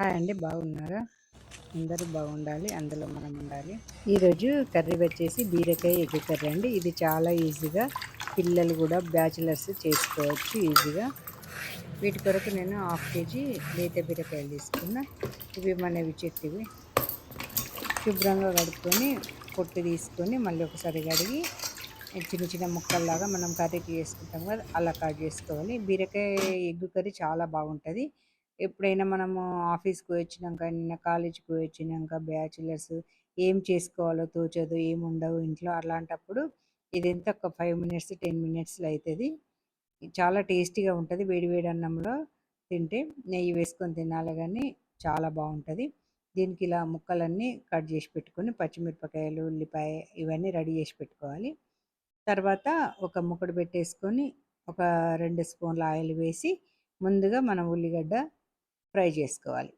Hi అండి బాగున్నారా? అందరూ బాగుండాలి అందులో మనం ఉండాలి. ఈరోజు కర్రీ వచ్చేసి బీరకాయ ఎగ్ కర్రీ అండి. ఇది చాలా ఈజీగా పిల్లలు కూడా బ్యాచిలర్స్ చేసుకోవచ్చు ఈజీగా. వీటి కొరకు నేను హాఫ్ కేజీ లేత బీరకాయలు తీసుకున్నా. ఇవి మనవి చెట్టువి. శుభ్రంగా కడుక్కొని పొట్టు తీసుకొని మళ్ళీ ఒకసారి కడిగి చిన్న చిన్న ముక్కల్లాగా మనం కర్రీకి చేసుకుంటాం కదా అలా కట్ చేసుకోవాలి. బీరకాయ ఎగ్ కర్రీ చాలా బాగుంటుంది. ఎప్పుడైనా మనము ఆఫీస్‌కి వచ్చినాక, నిన్న కాలేజ్‌కి వచ్చినాక బ్యాచిలర్స్ ఏం చేసుకోవాలో తోచదు, ఏముండవు ఇంట్లో. అలాంటప్పుడు ఇదెంత ఒక ఫైవ్ మినిట్స్, టెన్ మినిట్స్‌లో అవుతుంది చాలా టేస్టీగా ఉంటుంది వేడి వేడి అన్నంలో తింటే నెయ్యి వేసుకొని తినాలి కానీ చాలా బాగుంటుంది దీనికి ఇలా ముక్కలన్నీ కట్ చేసి పెట్టుకొని, పచ్చిమిరపకాయలు, ఉల్లిపాయ ఇవన్నీ రెడీ చేసి పెట్టుకోవాలి. తర్వాత ఒక ముక్కడు పెట్టేసుకొని, ఒక రెండు స్పూన్ల ఆయిల్ వేసి, ముందుగా మనం ఉల్లిగడ్డ ఫ్రై చేసుకోవాలి.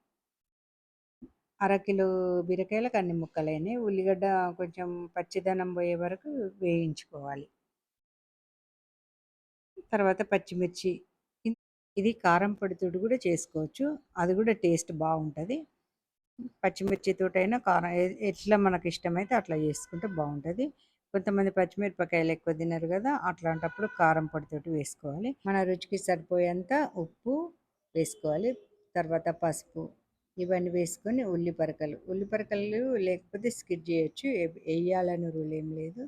అరకిలో బీరకాయలకు అన్ని ముక్కలైనవి ఉల్లిగడ్డ కొంచెం పచ్చిదనం పోయే వరకు వేయించుకోవాలి. తర్వాత పచ్చిమిర్చి ఇది కారం పొడితోటి కూడా చేసుకోవచ్చు. అది కూడా టేస్ట్ బాగుంటుంది. పచ్చిమిర్చితోటైనా కారం ఎట్లా మనకు ఇష్టమైతే అట్లా చేసుకుంటే బాగుంటుంది. కొంతమంది పచ్చిమిరపకాయలు ఎక్కువ తినరు కదా అట్లాంటప్పుడు కారం పొడితోటి వేసుకోవాలి. మన రుచికి సరిపోయేంత ఉప్పు వేసుకోవాలి. తర్వాత పసుపు ఇవన్నీ వేసుకొని ఉల్లి పరకలు ఉల్లి పరకలు లేకపోతే స్కిడ్ చేయొచ్చు. వేయాలని రూల్ ఏం లేదు.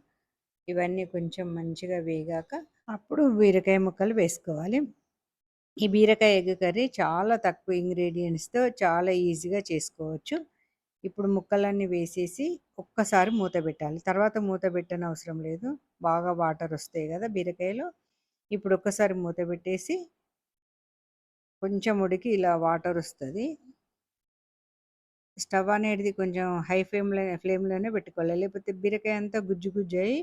ఇవన్నీ కొంచెం మంచిగా వేగాక అప్పుడు బీరకాయ ముక్కలు వేసుకోవాలి. ఈ బీరకాయ ఎగ్ కర్రీ చాలా తక్కువ ఇంగ్రీడియంట్స్తో చాలా ఈజీగా చేసుకోవచ్చు. ఇప్పుడు ముక్కలన్నీ వేసేసి ఒక్కసారి మూత పెట్టాలి. తర్వాత మూత పెట్టని అవసరం లేదు. బాగా వాటర్ వస్తాయి కదా బీరకాయలు. ఇప్పుడు ఒక్కసారి మూత పెట్టేసి కొంచెం ఉడికి ఇలా వాటర్ వస్తుంది. స్టవ్ అనేది కొంచెం హై ఫ్లేమ్లో ఫ్లేమ్లోనే పెట్టుకోవాలి. లేకపోతే బీరకాయ అంతా గుజ్జు గుజ్జు అయ్యి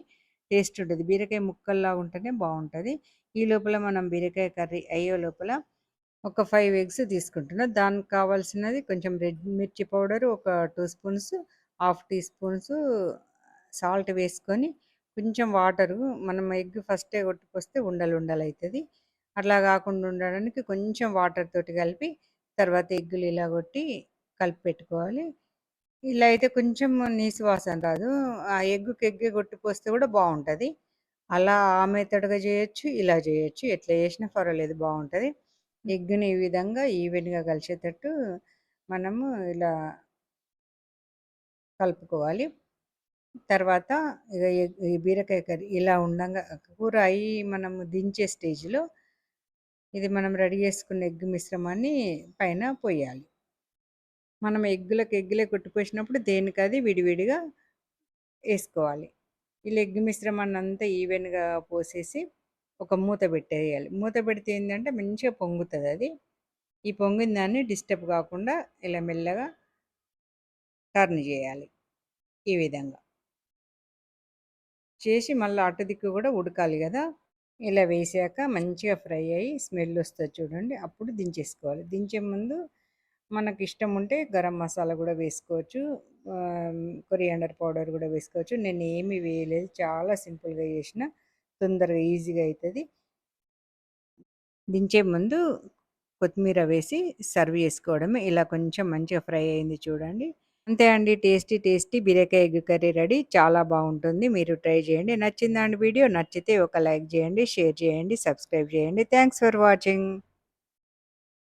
టేస్ట్ ఉంటుంది. బీరకాయ ముక్కల్లా ఉంటేనే బాగుంటుంది. ఈ లోపల మనం బీరకాయ కర్రీ అయ్యే లోపల ఒక ఫైవ్ ఎగ్స్ తీసుకుంటున్నాం. దానికి కావాల్సినది కొంచెం రెడ్ మిర్చి పౌడర్ ఒక two spoons half teaspoons salt వేసుకొని కొంచెం వాటరు. మనం ఎగ్ ఫస్టే కొట్టుకొస్తే ఉండలు ఉండలు అవుతుంది అట్లా కాకుండా ఉండడానికి కొంచెం వాటర్ తోటి కలిపి తర్వాత ఎగ్గులు ఇలా కొట్టి కలిపి పెట్టుకోవాలి. ఇలా అయితే కొంచెం నీసు వాసన రాదు. ఆ ఎగ్గుకి ఎగ్గే కొట్టిపోస్తే కూడా బాగుంటుంది. అలా ఆ మెథడ్గా చేయొచ్చు ఇలా చేయొచ్చు. ఎట్లా చేసినా పర్వాలేదు బాగుంటుంది. ఎగ్గుని ఈ విధంగా ఈవెన్గా కలిసేటట్టు మనము ఇలా కలుపుకోవాలి. తర్వాత ఇక ఈ బీరకాయ కర్రీ ఇలా ఉండగా కూర అయ్యి మనము దించే స్టేజ్లో ఇది మనం రెడీ చేసుకున్న ఎగ్ మిశ్రమాన్ని పైన పోయాలి మనం ఎగ్గులకు ఎగ్గులే కొట్టిపోసినప్పుడు అది విడివిడిగా వేసుకోవాలి. ఈ ఎగ్ మిశ్రమాన్ని అంతా ఈవెన్గా పోసేసి ఒక మూత పెట్టేయాలి. మూత పెడితే ఏంటంటే మంచిగా పొంగుతుంది అది. ఈ పొంగిన దాన్ని డిస్టర్బ్ కాకుండా ఇలా మెల్లగా టర్న్ చేయాలి ఈ విధంగా. చేసి మళ్ళీ అటు దిక్కు కూడా ఉడకాలి కదా. ఇలా వేసాక మంచిగా ఫ్రై అయ్యి స్మెల్ వస్తుంది చూడండి అప్పుడు దించేసుకోవాలి. దించే ముందు మనకి ఇష్టం ఉంటే గరం మసాలా కూడా వేసుకోవచ్చు కొరియాండర్ పౌడర్ కూడా వేసుకోవచ్చు. నేను ఏమి వేయలేదు చాలా సింపుల్గా చేసిన తొందరగా ఈజీగా అవుతుంది దించే ముందు కొత్తిమీర వేసి సర్వ్ చేసుకోవడమే. ఇలా కొంచెం మంచిగా ఫ్రై అయింది చూడండి. అంతే అండి. టేస్టీ టేస్టీ బీరకాయ ఎగ్ కర్రీ రెడీ. చాలా బాగుంటుంది. మీరు ట్రై చేయండి. నచ్చిందండి వీడియో నచ్చితే ఒక లైక్ చేయండి షేర్ చేయండి సబ్స్క్రైబ్ చేయండి. Thanks for watching.